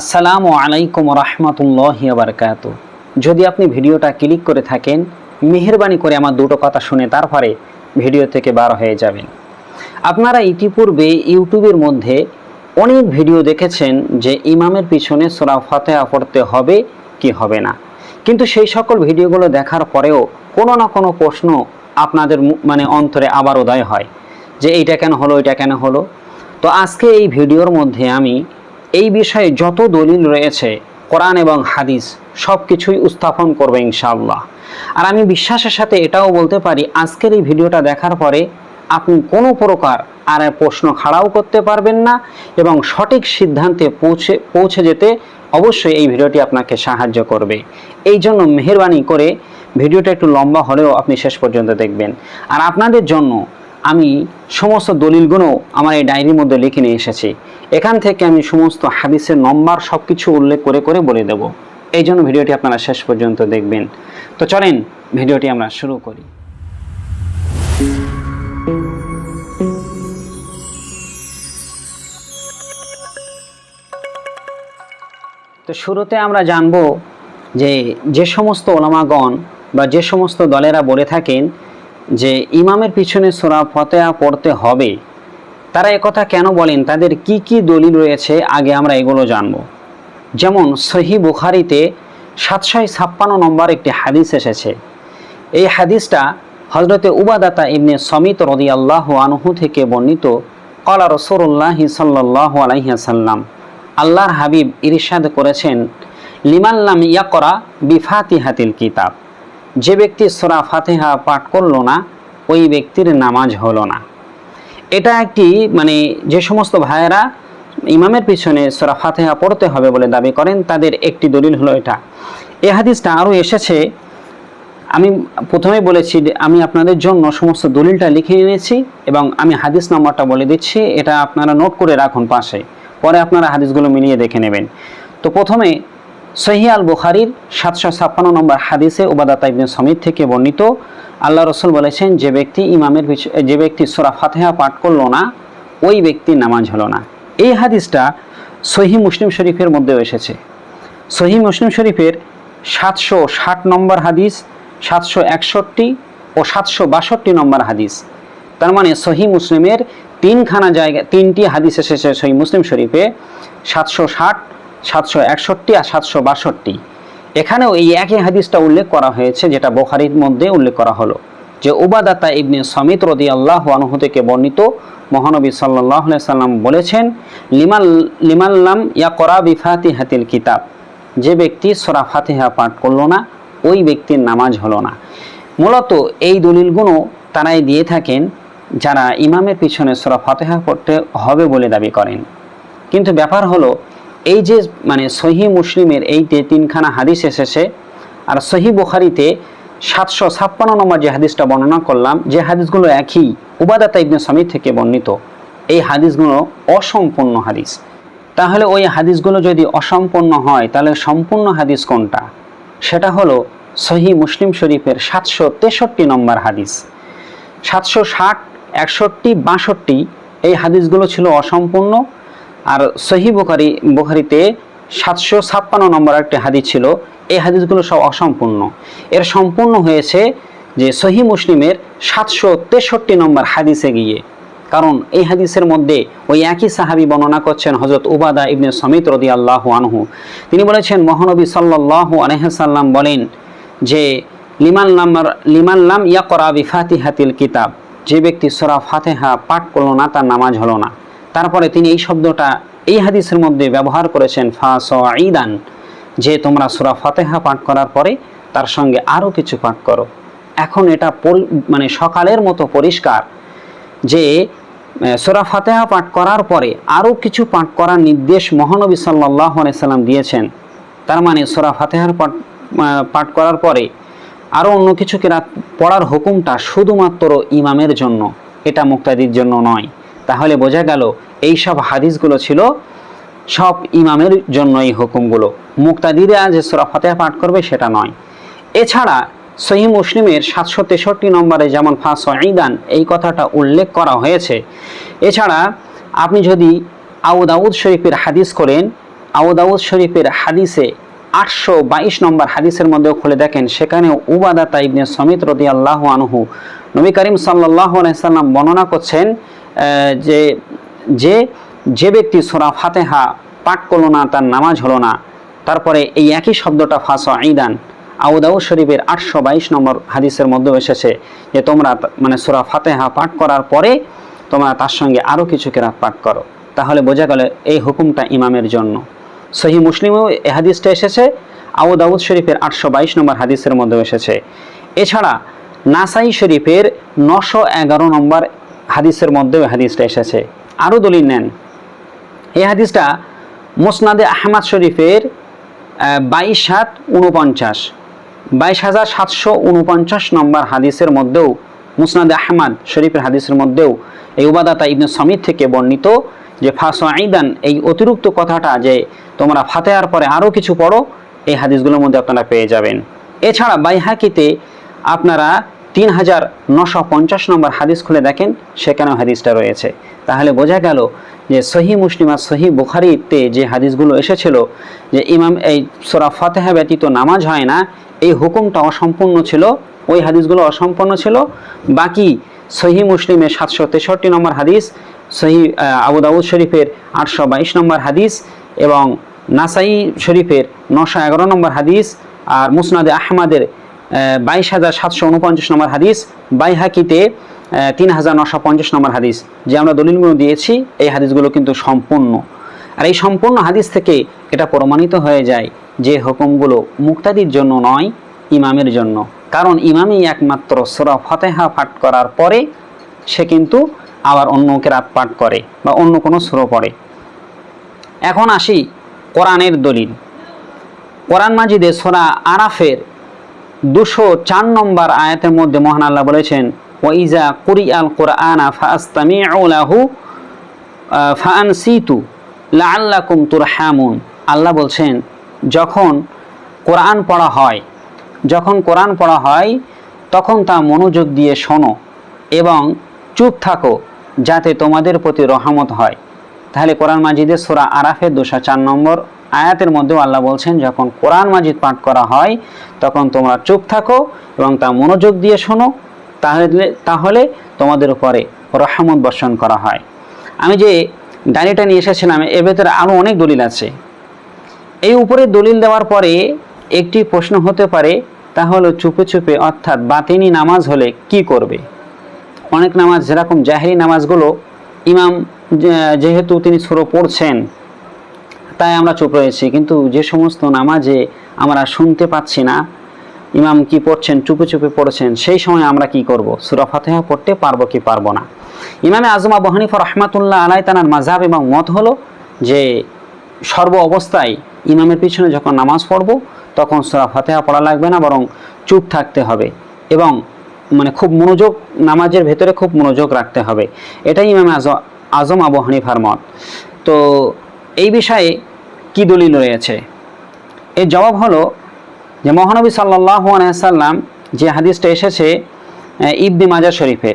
আসসালামু আলাইকুম রহমতুল্লাহ বারকাত। যদি আপনি ভিডিওটা ক্লিক করে থাকেন, মেহরবানি করে আমার দুটো কথা শুনে তারপরে ভিডিও থেকে বার হয়ে যাবেন। আপনারা ইতিপূর্বে ইউটিউবের মধ্যে অনেক ভিডিও দেখেছেন যে ইমামের পিছনে সোরা ফাতেহা পড়তে হবে কি হবে না। কিন্তু সেই সকল ভিডিওগুলো দেখার পরেও কোনো না কোনো প্রশ্ন আপনাদের মানে অন্তরে আবার উদয় হয় যে এইটা কেন হলো এটা কেন হলো। তো আজকে এই ভিডিওর মধ্যে আমি এই বিষয়ে যত দলিল রয়েছে, কোরআন এবং হাদিস সব কিছুই উপস্থাপন করবে ইনশাআল্লাহ। আর আমি বিশ্বাসের সাথে এটাও বলতে পারি, আজকের এই ভিডিওটা দেখার পরে আপনি কোনো প্রকার আর প্রশ্ন খাড়াও করতে পারবেন না এবং সঠিক সিদ্ধান্তে পৌঁছে পৌঁছে যেতে অবশ্যই এই ভিডিওটি আপনাকে সাহায্য করবে। এই জন্য মেহরবানি করে ভিডিওটা একটু লম্বা হলেও আপনি শেষ পর্যন্ত দেখবেন। আর আপনাদের জন্য আমি সমস্ত দলিলগুলো আমার এই ডায়েরির মধ্যে লিখে নিয়ে এসেছি। এখান থেকে আমি সমস্ত হাদিসের নম্বর সব কিছু উল্লেখ করে করে বলে দেব। এই জন্য ভিডিওটি আপনারা শেষ পর্যন্ত দেখবেন। তো চলেন, ভিডিওটি আমরা শুরু করি। তো শুরুতে আমরা জানব যে যে সমস্ত ওলামাগণ বা যে সমস্ত দলেরা বলে থাকেন যে ইমামের পিছনে সোরা ফতেহা পড়তে হবে, তারা একথা কেন বলেন? তাদের কি কি দলিল রয়েছে? আগে আমরা এগুলো জানব। যেমন সহি বুখারিতে সাতশো ছাপ্পান্ন নম্বর একটি হাদিস এসেছে। এই হাদিসটা হজরতে উবাদাতা ইবনে সমিত রদি আল্লাহ আনহু থেকে বর্ণিত কলা রসুল্লাহ সাল্লাহ আলাইসাল্লাম আল্লাহর হাবিব ইরশাদ করেছেন লিমাল্লাম ইয়াকরা বিফাতিহাতিল কিতাব যে ব্যক্তি সোরা ফাতেহা পাঠ করল না, ওই ব্যক্তির নামাজ হলো না। এটা একটি মানে যে সমস্ত ভাইয়েরা ইমামের পিছনে সোরা ফাতেহা পড়তে হবে বলে দাবি করেন, তাদের একটি দলিল হলো এটা। এ হাদিসটা আরও এসেছে, আমি প্রথমে বলেছি আমি আপনাদের জন্য সমস্ত দলিলটা লিখে এনেছি এবং আমি হাদিস নাম্বারটা বলে দিচ্ছি, এটা আপনারা নোট করে রাখুন পাশে। পরে আপনারা হাদিসগুলো মিলিয়ে দেখে নেবেন। তো প্রথমে সহি আল বুখারির সাতশো ছাপ্পান্ন নম্বর হাদিসে ওবাদাতা ইবনে সমিত থেকে বর্ণিত, আল্লাহ রসুল বলেছেন, যে ব্যক্তি ইমামের যে ব্যক্তি সোরা ফাতেহা পাঠ করল না, ওই ব্যক্তির নামাজ হলো না। এই হাদিসটা সহি মুসলিম শরীফের মধ্যেও এসেছে। সহি মুসলিম শরীফের সাতশো ষাট নম্বর হাদিস, সাতশো একষট্টি ও সাতশো বাষট্টি নম্বর হাদিস। তার মানে সহি মুসলিমের তিনখানা জায়গা, তিনটি হাদিস এসেছে সহি মুসলিম শরীফে, সাতশো ষাট সাতশো একষট্টি আর সাতশো বাষট্টি। এখানেও এই একই হাদিসটা উল্লেখ করা হয়েছে, যেটা বোখারির মধ্যে উল্লেখ করা হলো, যে উবাদাতা ইবনে সমিত রদি আল্লাহ আনহু থেকে বর্ণিত মহানবী সাল্লাহ সাল্লাম বলেছেন লিমাল লিমাল্লাম ইয়া করা বিফাতি হাতিল কিতাব। যে ব্যক্তি সোরা ফাতিহা পাঠ করল না, ওই ব্যক্তির নামাজ হলো না। মূলত এই দলিলগুলো তারাই দিয়ে থাকেন, যারা ইমামের পিছনে সোরা ফাতেহা পড়তে হবে বলে দাবি করেন। কিন্তু ব্যাপার হলো এই যে মানে সহি মুসলিমের এই তিনখানা হাদিস এসেছে, আর সহি বুখারিতে সাতশো ছাপ্পান্ন নম্বর যে হাদিসটা বর্ণনা করলাম, যে হাদিসগুলো একই উবাদাতা ইবনে সামিদ থেকে বর্ণিত, এই হাদিসগুলো অসম্পূর্ণ হাদিস। তাহলে ওই হাদিসগুলো যদি অসম্পূর্ণ হয়, তাহলে সম্পূর্ণ হাদিস কোনটা? সেটা হলো সহি মুসলিম শরীফের সাতশো তেষট্টি নম্বর হাদিস। সাতশো ষাট, একষট্টি, বাষট্টি, এই হাদিসগুলো ছিল অসম্পূর্ণ আর সহি বুখারি, বুখারিতে সাতশো ছাপ্পান্ন নম্বর একটি হাদিস ছিল, এই হাদিসগুলো সব অসম্পূর্ণ। এর সম্পূর্ণ হয়েছে যে সহি মুসলিমের সাতশো তেষট্টি নম্বর হাদিসে গিয়ে। কারণ এই হাদিসের মধ্যে ওই একই সাহাবি বর্ণনা করছেন হজরত উবাদা ইবনে সমিত রদি আল্লাহ আনহু। তিনি বলেছেন, মহানবী সাল্লাহ আলহাসাল্লাম বলেন যে, লিমান নাম্বার লিমান লাম ইয়া করা বিফাতি হাতিল কিতাব, যে ব্যক্তি সোরা ফাতেহা পাঠ করল না, তার নামাজ হলো না। তারপরে তিনি এই শব্দটা এই হাদিসের মধ্যে ব্যবহার করেছেন ফাস ঈদান, যে তোমরা সোরা ফাতেহা পাঠ করার পরে তার সঙ্গে আরও কিছু পাঠ করো। এখন এটা মানে সকালের মতো পরিষ্কার যে সূরা ফাতেহা পাঠ করার পরে আরও কিছু পাঠ করার নির্দেশ মহানবী সাল্লাহ সাল্লাম দিয়েছেন। তার মানে সূরা ফাতেহার পাঠ পাঠ করার পরে আরও অন্য কিছু কেরাত পড়ার হুকুমটা শুধুমাত্র ইমামের জন্য, এটা মুক্তাদির জন্য নয়। তাহলে বোঝা গেল এই সব হাদিসগুলো ছিল সব ইমামের জন্য এই হুকুমগুলো। মুক্তাদিরা যে সূরা পাঠ করবে সেটা নয়। এছাড়া সহি মুসলিমের সাতশো তেষট্টি নম্বরে যেমন ফাঁস ঈদান এই কথাটা উল্লেখ করা হয়েছে। এছাড়া আপনি যদি আউ দাউদ শরীফের হাদিস করেন আউদাউদ শরীফের হাদিসে আটশো বাইশ নম্বর হাদিসের মধ্যেও খুলে দেখেন সেখানে উবাদা তাইবনে সমিত রদি আল্লাহ আনহু নবী করিম সাল্লাহ সাল্লাম বর্ণনা করছেন যে যে যে ব্যক্তি সোরা ফাতেহা পাঠ করল না, তার নামাজ হলো না, তারপরে এই একই শব্দটা ফাঁস আইদান আউদাউ শরীফের আটশো বাইশ নম্বর হাদিসের মধ্যে এসেছে যে, তোমরা মানে সোরা ফাতেহা পাঠ করার পরে তোমরা তার সঙ্গে আরও কিছু কেরাত পাঠ করো। তাহলে বোঝা গেল এই হুকুমটা ইমামের জন্য। সহি মুসলিমেও এ হাদিসটা এসেছে আবু দাউদ শরীফের আটশো বাইশ নম্বর হাদিসের মধ্যে এসেছে। এছাড়া নাসাই শরীফের নশো এগারো নম্বর হাদিসের মধ্যেও হাদিসটা এসেছে। আরও দলিল নেন। এই হাদিসটা মোসনাদে আহমদ শরীফের বাইশ সাত উনপঞ্চাশ বাইশ হাজার সাতশো উনপঞ্চাশ নম্বর হাদিসের মধ্যেও, মুসনাদে আহমদ শরীফের হাদিসের মধ্যেও এই উবাদাতা ইবনে সমিত থেকে বর্ণিত যে, ফাঁস আইদান, এই অতিরিক্ত কথাটা যে, তোমরা ফাতেহার পরে আরও কিছু পড়ো, এই হাদিসগুলোর মধ্যে আপনারা পেয়ে যাবেন। এছাড়া বাইহাকিতে আপনারা তিন হাজার নশো পঞ্চাশ নম্বর হাদিস খুলে দেখেন সেখানেও হাদিসটা রয়েছে। তাহলে বোঝা গেল যে সহি মুসলিম সহি বুখারিতে যে হাদিসগুলো এসেছিল যে ইমাম এই সোরা ফাতেহা ব্যতীত নামাজ হয় না এই হুকুমটা অসম্পূর্ণ ছিল ওই হাদিসগুলো অসম্পূর্ণ ছিল। বাকি সহি মুসলিমের সাতশো তেষট্টি নম্বর হাদিস সহি আহ, আবু দাউদ শরীফের আটশো বাইশ নম্বর হাদিস এবং নাসাই শরীফের নশো এগারো নম্বর হাদিস আর মুসনাদে আহমাদের বাইশ হাজার সাতশো উনপঞ্চাশ নম্বর হাদিস, বাইহাকিতে তিন হাজার নশো পঞ্চাশ নম্বর হাদিস যে আমরা দলিলগুলো দিয়েছি, এই হাদিসগুলো কিন্তু সম্পূর্ণ। আর এই সম্পূর্ণ হাদিস থেকে এটা প্রমাণিত হয়ে যায় যে হুকুমগুলো মুক্তাদির জন্য নয়, ইমামের জন্য। কারণ ইমামই একমাত্র সোরা ফতেহা পাঠ করার পরে সে কিন্তু আবার অন্য কেরাত পাঠ করে বা অন্য কোনো সুরো পড়ে। এখন আসি কোরআনের দলিল। কোরআন মাজিদে সোরা আরাফের দুশো চার নম্বর আয়াতের মধ্যে মহান আল্লাহ বলেছেন, ওয়াইজা কুরি আল কোরআনা ফাস্তামি লাহু ফান সিতু লাল্লাকুম তুরহামুন। আল্লাহ বলছেন, যখন কোরআন পড়া হয়, যখন কোরআন পড়া হয়, তখন তা মনোযোগ দিয়ে শোনো এবং চুপ থাকো যাতে তোমাদের প্রতি রহমত হয়। তাহলে কোরআন মাজিদের সোরা আরাফের দুশো চার নম্বর আয়াতের মধ্যেও আল্লাহ বলছেন, যখন কোরআন মাজিদ পাঠ করা হয়, তখন তোমরা চুপ থাকো এবং তা মনোযোগ দিয়ে শোনো, তাহলে তাহলে তোমাদের উপরে রহমত বর্ষণ করা হয়। আমি যে ডায়েরিটা নিয়ে এসেছিলাম এর ভেতরে আরও অনেক দলিল আছে। এই উপরে দলিল দেওয়ার পরে একটি প্রশ্ন হতে পারে তাহলে চুপে চুপে, অর্থাৎ বাতিনি নামাজ হলে কি করবে? অনেক নামাজ, যেরকম জাহেরি নামাজগুলো ইমাম যেহেতু তিনি সুরো পড়ছেন তাই আমরা চুপ রয়েছি। কিন্তু যে সমস্ত নামাজে আমরা শুনতে পাচ্ছি না, ইমাম কি পড়ছেন, চুপে চুপে পড়ছেন, সেই সময় আমরা কি করব? সুরা ফাতেহা পড়তে পারব কি পারব না? ইমামে আজম আবু হানিফা রহমাতুল্লাহ আলাই তানার মাঝাব এবং মত হলো যে, সর্ব অবস্থায় ইমামের পিছনে যখন নামাজ পড়ব, তখন সুরা ফাতেহা পড়া লাগবে না, বরং চুপ থাকতে হবে এবং মানে খুব মনোযোগ, নামাজের ভেতরে খুব মনোযোগ রাখতে হবে। এটাই ইমাম আজম আবু হানিফার মত। তো এই বিষয়ে কি দলিল রয়েছে? এর জবাব হলো যে মহানবী সাল্লাহ সাল্লাম যে হাদিসটা এসেছে ইবনে মাজা শরীফের।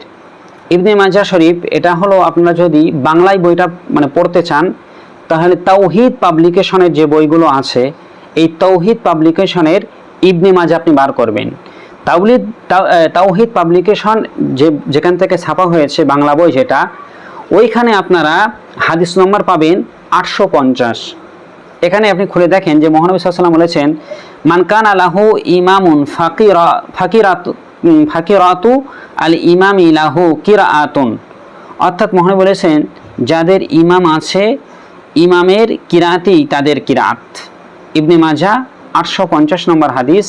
ইবনে মাজা শরীফ, এটা হলো আপনারা যদি বাংলায় বইটা মানে পড়তে চান, তাহলে তাওহিদ পাবলিকেশনের যে বইগুলো আছে, এই তৌহিদ পাবলিকেশনের ইবনে মাজা আপনি বার করবেন। তাওলিদ তাও- তাওহিদ পাবলিকেশন যে, যেখান থেকে ছাপা হয়েছে বাংলা বই যেটা, ওইখানে আপনারা হাদিস নম্বর পাবেন আটশো পঞ্চাশ। এখানে আপনি খুলে দেখেন যে মহানবী সাল্লাম বলেছেন মানকান আলাহু ইমামুন ফাকিরা, ফাকিরাত ফাকিরাতু আল ইমাম ইলাহু কিরাআতুন। অর্থাৎ মহানবী বলেছেন, যাদের ইমাম আছে, ইমামের কিরাতই তাদের কিরাত। ইবনে মাজা আটশো পঞ্চাশ নম্বর হাদিস।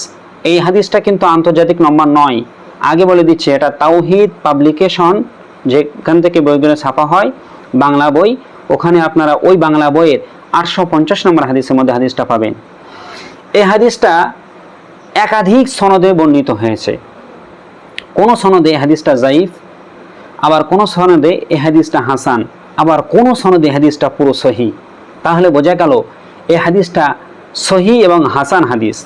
এই হাদিসটা কিন্তু আন্তর্জাতিক নম্বর নয়। আগে বলে দিচ্ছে, এটা তাওহিদ পাবলিকেশন, যেখান থেকে বইগুলো ছাপা হয়, বাংলা বই। ওখানে আপনারা ওই বাংলা বইয়ের আটশো পঞ্চাশ নম্বর হাদিসের মধ্যে হাদিসটা পাবেন। এই হাদিসটা একাধিক সনদে বর্ণিত হয়েছে। কোনো সনদে এই হাদিসটা জাইফ আবার কোনো সনদে এ হাদিসটা হাসান, আবার কোনো সনদে হাদিসটা পুরো সহি। তাহলে বোঝা গেল এ হাদিসটা সহি এবং হাসান হাদিস।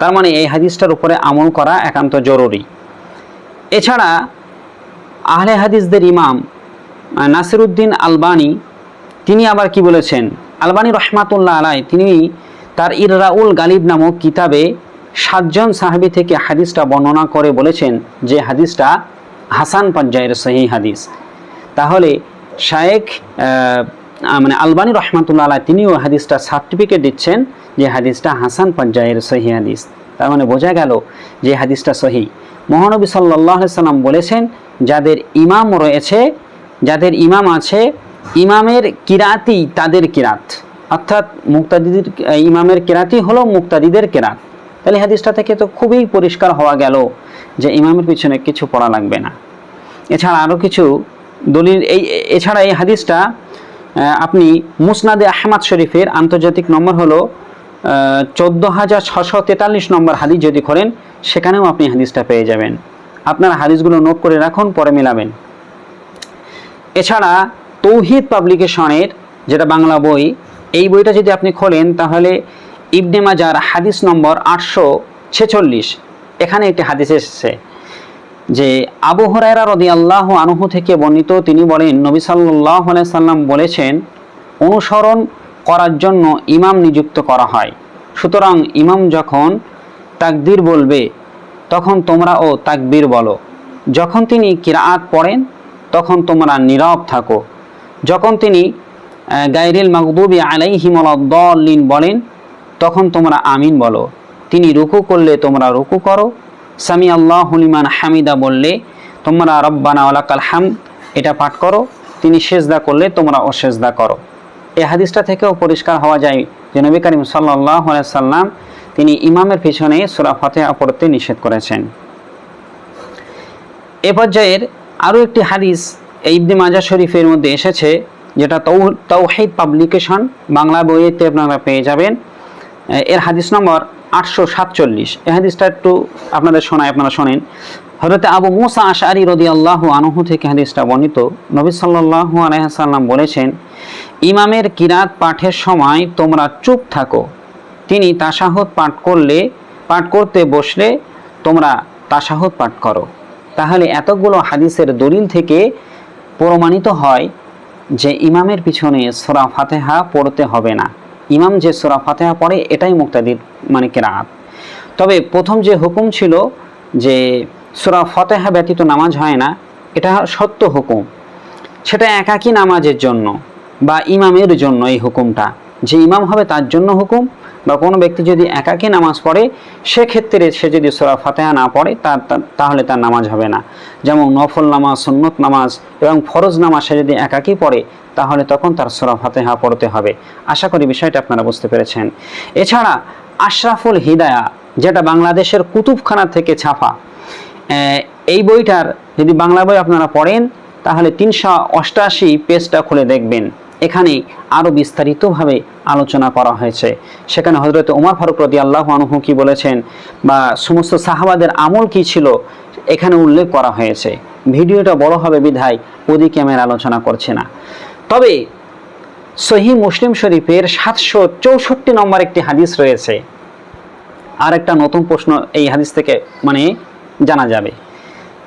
তার মানে এই হাদিসটার উপরে আমল করা একান্ত জরুরি। এছাড়া আহলে হাদিসদের ইমাম নাসিরুদ্দিন আলবানি, তিনি আবার কি বলেছেন? আলবানী রহমাতুল্লাহ আলাই তিনি তার ইররাউল গালিব নামক কিতাবে সাতজন সাহাবি থেকে হাদিসটা বর্ণনা করে বলেছেন যে হাদিসটা হাসান পর্যায়ের সহি হাদিস। তাহলে শায়েখ মানে আলবানী রহমাতুল্লাহ আলাই তিনিও হাদিসটা সার্টিফিকেট দিচ্ছেন যে হাদিসটা হাসান পর্যায়ের সহি হাদিস। তার মানে বোঝা গেল যে হাদিসটা সহি মহানবী সাল্লাহ সাল্লাম বলেছেন, যাদের ইমাম রয়েছে, যাদের ইমাম আছে ইমামের কিরাতি তাদের কিরাত। অর্থাৎ মুক্তাদিদের ইমামের কেরাতি হলো মুক্তাদিদের কেরাত। তাহলে হাদিসটা থেকে তো খুবই পরিষ্কার হওয়া গেল যে ইমামের পিছনে কিছু পড়া লাগবে না। এছাড়া আরও কিছু দলিল, এই, এছাড়া এই হাদিসটা আপনি মুসনাদে আহমদ শরীফের আন্তর্জাতিক নম্বর হলো চোদ্দ হাজার ছশো তেতাল্লিশ নম্বর হাদিস যদি করেন, সেখানেও আপনি হাদিসটা পেয়ে যাবেন। আপনার হাদিসগুলো নোট করে রাখুন, পরে মিলাবেন। এছাড়া তৌহিদ পাবলিকেশনের যেটা বাংলা বই, এই বইটা যদি আপনি খোলেন, তাহলে ইবনে মাজার হাদিস নম্বর আটশো ছেচল্লিশ, এখানে একটি হাদিস এসেছে যে আবু হরাইরা রদি আল্লাহ আনহু থেকে বর্ণিত, তিনি বলেন, নবী সাল্লাহ সাল্লাম বলেছেন, অনুসরণ করার জন্য ইমাম নিযুক্ত করা হয়। সুতরাং ইমাম যখন তাকবীর বলবে, তখন তোমরাও তাকবীর বলো। যখন তিনি কিরাআত পড়েন, তখন তোমরা নীরব থাকো। যখন তিনি গাইরিল মাকদুবি আলাইহিম দলিন বলেন, তখন তোমরা আমিন বলো। তিনি রুকু করলে তোমরা রুকু করো। সামি আল্লাহ হলিমান হামিদা বললে, তোমরা রব্বানা ওলাকাল হাম এটা পাঠ করো। তিনি সেজদা করলে তোমরা অসেজদা করো। এই হাদিসটা থেকেও পরিষ্কার হওয়া যায় যে নবী করিম সাল্লাহ সাল্লাম তিনি ইমামের পিছনে সুরা ফাতেহা পড়তে নিষেধ করেছেন। এ পর্যায়ের আরও একটি হাদিস এই ইবনে মাজা শরীফের মধ্যে এসেছে, যেটা তৌ তৌহিদ পাবলিকেশন, বাংলা বইয়েতে আপনারা পেয়ে যাবেন। এর হাদিস নম্বর আটশো সাতচল্লিশ। এই হাদিসটা একটু আপনাদের শোনায়, আপনারা শোনেন। হজরতে আবু মুসা আশারি রদি আল্লাহ আনহু থেকে হাদিসটা বর্ণিত। নবী সাল্লাহ আলহাম বলেছেন, ইমামের কিরাত পাঠের সময় তোমরা চুপ থাকো। তিনি তাসাহত পাঠ করলে, পাঠ করতে বসলে তোমরা তাসাহত পাঠ করো। তাহলে এতগুলো হাদিসের দলিল থেকে প্রমাণিত হয় যে ইমামের পিছনে সোরা ফাতেহা পড়তে হবে না। ইমাম যে সোরা ফাতেহা পড়ে, এটাই মুক্তাদির মানে কেরাত। তবে প্রথম যে হুকুম ছিল যে সোরা ফতেহা ব্যতীত নামাজ হয় না, এটা সত্য হুকুম। সেটা একাকী নামাজের জন্য বা ইমামের জন্য এই হুকুমটা। যে ইমাম হবে তার জন্য হুকুম বা কোনো ব্যক্তি যদি একাকী নামাজ পড়ে, সেক্ষেত্রে সে যদি সোরা ফাতেহা না পড়ে তার তাহলে তার নামাজ হবে না। যেমন নফল নামাজ, সুন্নত নামাজ এবং ফরজ নামাজ সে যদি একাকী পড়ে, তাহলে তখন তার সোরা ফাতেহা পড়তে হবে। আশা করি বিষয়টা আপনারা বুঝতে পেরেছেন। এছাড়া আশরাফুল হিদায়া, যেটা বাংলাদেশের কুতুবখানা থেকে ছাপা এই বইটার যদি বাংলা বই আপনারা পড়েন, তাহলে তিনশো অষ্টাশি পেজটা খুলে দেখবেন। এখানে আরও বিস্তারিতভাবে আলোচনা করা হয়েছে। সেখানে হজরত ওমর ফারুক রদি আল্লাহ আনহু কি বলেছেন বা সমস্ত সাহাবাদের আমল কি ছিল এখানে উল্লেখ করা হয়েছে। ভিডিওটা বড় হবে বিধায় ওদিকে আমি আলোচনা করছি না। তবে সহি মুসলিম শরীফের সাতশো চৌষট্টি নম্বর একটি হাদিস রয়েছে। আর একটা নতুন প্রশ্ন এই হাদিস থেকে মানে জানা যাবে।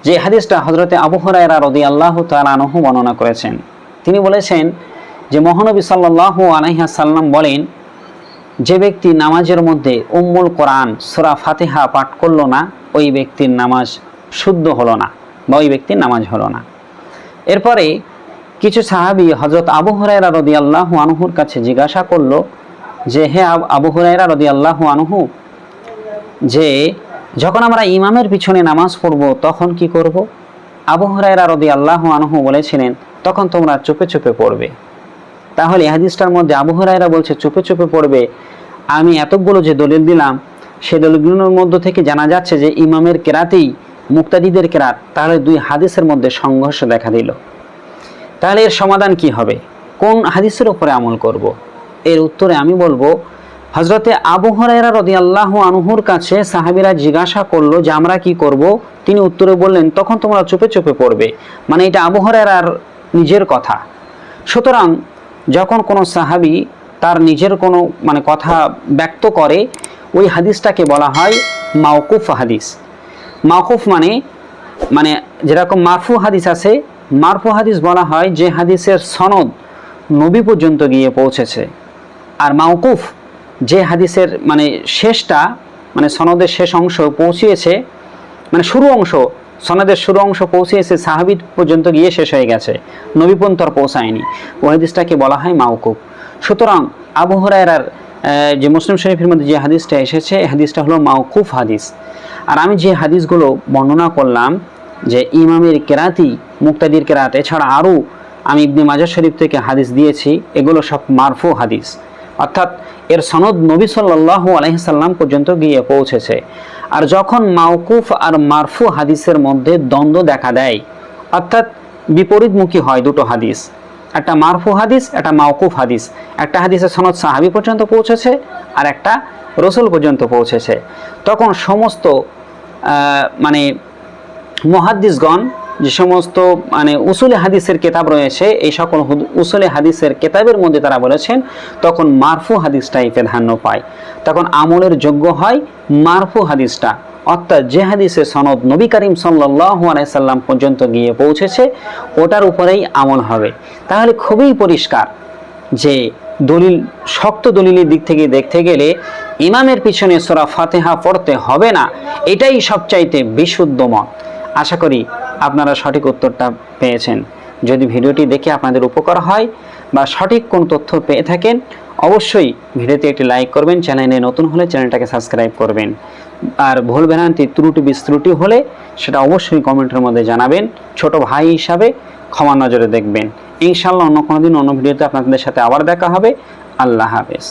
যে হাদিসটা হজরতে আবু হরাইরা রদি আল্লাহ তালানহু বর্ণনা করেছেন। তিনি বলেছেন যে মহানবী সাল্লাহ আলাইহা সাল্লাম বলেন, যে ব্যক্তি নামাজের মধ্যে উম্মুল কোরআন, সুরা ফাতেহা পাঠ করল না, ওই ব্যক্তির নামাজ শুদ্ধ হলো না বা ওই ব্যক্তির নামাজ হলো না। এরপরে কিছু সাহাবি হজরত আবু হুরাইরা রদি আল্লাহ আনহুর কাছে জিজ্ঞাসা করল যে, হে আব- হুরাইরা রদি আল্লাহ আনহু, যে যখন আমরা ইমামের পিছনে নামাজ পড়ব, তখন কি করব? আবু হুরাইরা রদি আল্লাহ আনহু বলেছিলেন, তখন তোমরা চুপে চুপে পড়বে। তাহলে হাদিসটার মধ্যে আবু হুরাইরা বলছে, চুপে চুপে পড়বে। আমি এতগুলো যে দলিল দিলাম, সে দলিলগুলোর মধ্য থেকে জানা যাচ্ছে যে ইমামের কেরাতেই মুক্তাদিদের কেরাত, তাহলে দুই হাদিসের মধ্যে সংঘর্ষ দেখা দিল। তাহলে এর সমাধান কি হবে? কোন হাদিসের উপরে আমল করব। এর উত্তরে আমি বলব হজরতে আবু হরাইরা রদি আল্লাহ আনহুর কাছে সাহাবিরা জিজ্ঞাসা করল যে আমরা কি করব? তিনি উত্তরে বললেন, তখন তোমরা চুপে চুপে পড়বে। মানে এটা আবু নিজের কথা। সুতরাং যখন কোনো সাহাবি তার নিজের কোনো মানে কথা ব্যক্ত করে, ওই হাদিসটাকে বলা হয় মাওকুফ হাদিস। মাওকুফ মানে মানে যেরকম মারফু হাদিস আছে, মারফু হাদিস বলা হয় যে হাদিসের সনদ নবী পর্যন্ত গিয়ে পৌঁছেছে। আর মাউকুফ যে হাদিসের মানে শেষটা মানে সনদের শেষ অংশ পৌঁছিয়েছে মানে শুরু অংশ সনদের শুরু অংশ পৌঁছিয়েছে সাহাবি পর্যন্ত গিয়ে শেষ হয়ে গেছে। নবী পর্যন্ত আর পৌঁছায়নি। ওই হাদিসটাকে বলা হয় মাউকুফ সুতরাং আবু হরায়রার যে মুসলিম শরীফের মধ্যে যে হাদিসটা এসেছে, এই হাদিসটা হলো মাউকুফ হাদিস। আর আমি যে হাদিসগুলো বর্ণনা করলাম, যে ইমামের কেরাতি, মুক্তাদির কেরাত, এছাড়া আরও আমি ইবনে মাজার শরীফ থেকে হাদিস দিয়েছি, এগুলো সব মারফু হাদিস। অর্থাৎ এর সনদ নবী সাল্লাল্লাহু আলাইহি সাল্লাম পর্যন্ত গিয়ে পৌঁছেছে। আর যখন মাউকুফ আর মারফু হাদিসের মধ্যে দ্বন্দ্ব দেখা দেয়, অর্থাৎ বিপরীতমুখী হয় দুটো হাদিস। একটা মারফু হাদিস, একটা মাউকুফ হাদিস। একটা হাদিসের সনদ সাহাবি পর্যন্ত পৌঁছেছে আর একটা রসুল পর্যন্ত পৌঁছেছে। তখন সমস্ত মানে মহাদ্দিসগণ যে সমস্ত মানে উসুলে হাদিসের কেতাব রয়েছে, এই সকল উসুলে হাদিসের কেতাবের মধ্যে তারা বলেছেন, তখন মারফু হাদিসটাই প্রাধান্য পায়। তখন আমলের যোগ্য হয় মারফু হাদিসটা। অর্থাৎ যে হাদিসে সনদ নবী করিম সাল্লাল্লাহু আলাইহি সাল্লাম পর্যন্ত গিয়ে পৌঁছেছে, ওটার উপরেই আমল হবে। তাহলে খুবই পরিষ্কার যে দলিল, শক্ত দলিলের দিক থেকে দেখতে গেলে ইমামের পিছনে সোরা ফাতেহা পড়তে হবে না, এটাই সবচাইতে বিশুদ্ধ মত। আশা করি আপনারা সঠিক উত্তরটা পেয়েছেন। যদি ভিডিওটি দেখে আপনাদের উপকার হয় বা সঠিক কোন তথ্য পেয়ে থাকেন, অবশ্যই ভিডিওতে একটি লাইক করবেন, চ্যানেলে নতুন হলে চ্যানেলটাকে সাবস্ক্রাইব করবেন। আর ভুল ভ্রান্তি, ত্রুটি, বিস্ত্রুটি হলে সেটা অবশ্যই কমেন্টের মধ্যে জানাবেন। ছোট ভাই হিসাবে ক্ষমা নজরে দেখবেন। ইনশাল্লাহ অন্য কোনো দিন অন্য ভিডিওতে আপনাদের সাথে আবার দেখা হবে। আল্লাহ হাফেজ।